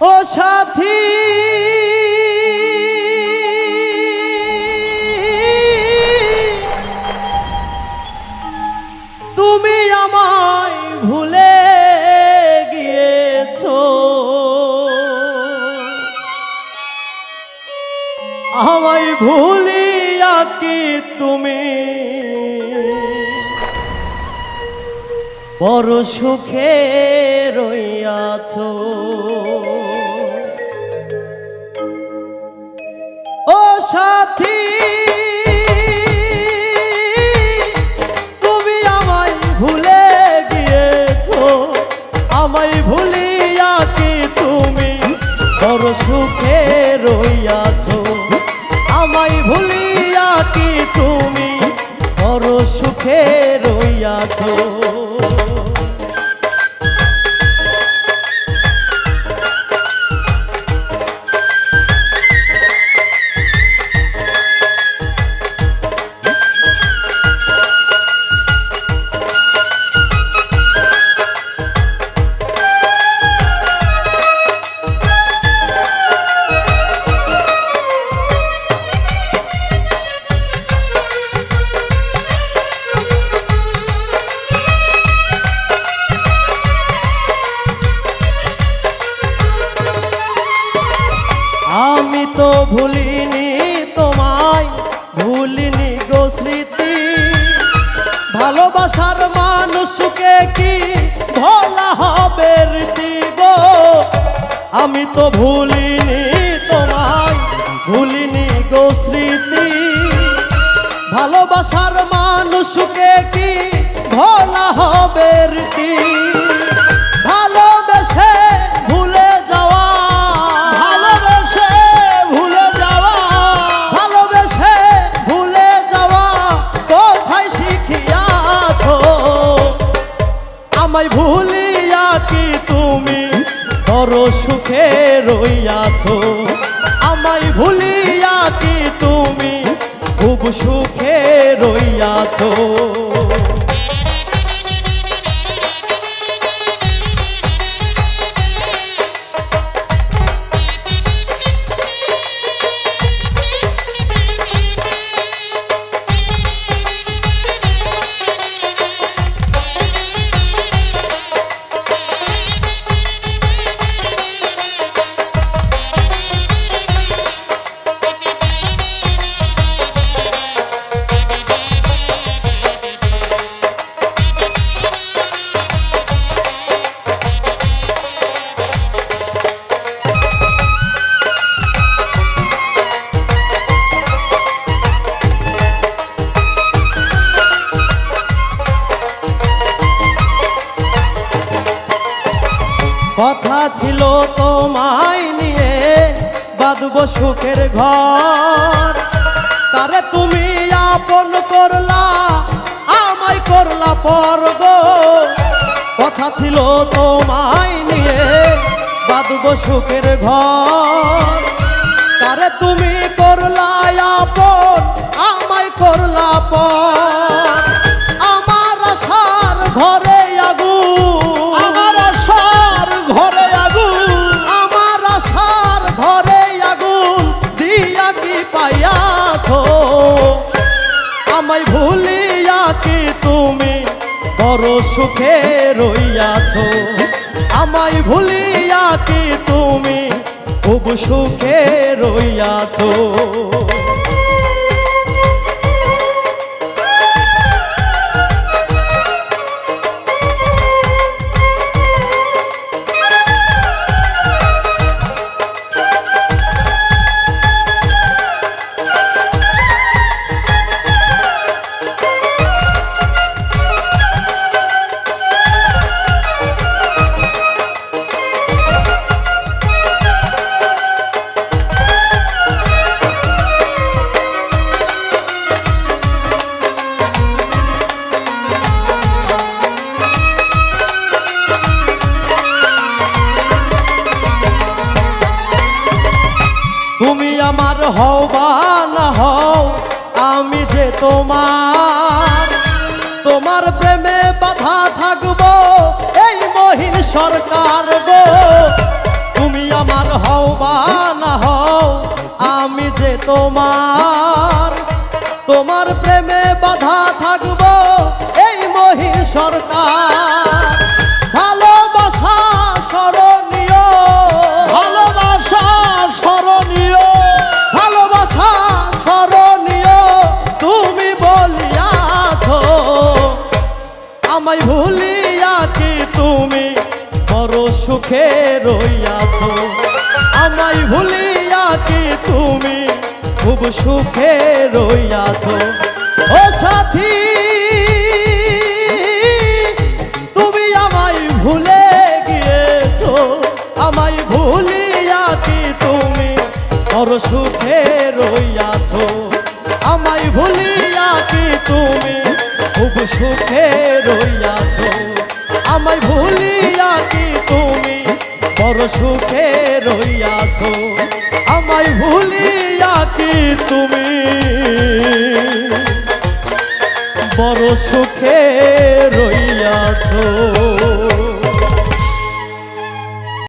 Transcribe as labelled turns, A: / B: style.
A: ও সাথী তুমি আমায় ভুলে গিয়েছো। আমায় ভুলিয়া কি তুমি? বড় সুখে রইয়াছো। বড় সুখে রইয়াছো। আমায় ভুলিয়া কি তুমি? বড় সুখে রইয়াছো। আমি তো ভুলিনি তোমায়, ভুলিনি গো স্মৃতি। ভালোবাসার মানুষকে কি ভোলা হবে রীতি গো? আমি তো ভুলিনি তোমায়, ভুলিনি গো স্মৃতি। ভালোবাসার মানুষকে আমায় ভুলিয়া কি তুমি? বড় সুখে রইয়াছো। আমায় ভুলিয়া কি তুমি? খুব সুখে রইয়াছো। কথা ছিল তোমায় নিয়ে। বাঁধব সুখের ঘর। তারে তুমি আপন করলা, আমায় করলা পর্ব। কথা ছিল তোমায় নিয়ে, বাঁধব সুখের ঘর। তারে তুমি করলা আপন, আমায় করলা পর। সুখে রইয়াছো। আমায় ভুলিয়া কি তুমি? খুব সুখে রইয়াছো। হও বা না হও, আমি যে তোমার তোমার প্রেমে বাধা থাকব, এই মহিন সরকার গো। তুমি আমার হও বা না হও, আমি যে তোমার তোমার প্রেমে বাধা থাকব, এই মহিন সরকার। ভালোবাসা সরকার সুখে রইয়াছ। আমায় ভুলিয়া কি তুমি খুব সুখে রইয়াছ। ও সাথী, তুমি আমায় ভুলে গিয়েছো। আমায় ভুলিয়া কি তুমি বড় সুখে রইয়াছো। আমায় ভুলিয়া কি তুমি খুব সুখে সুখে রইয়াছ আমায় ভুলিয়া কি তুমি? বড় সুখে রইয়াছো।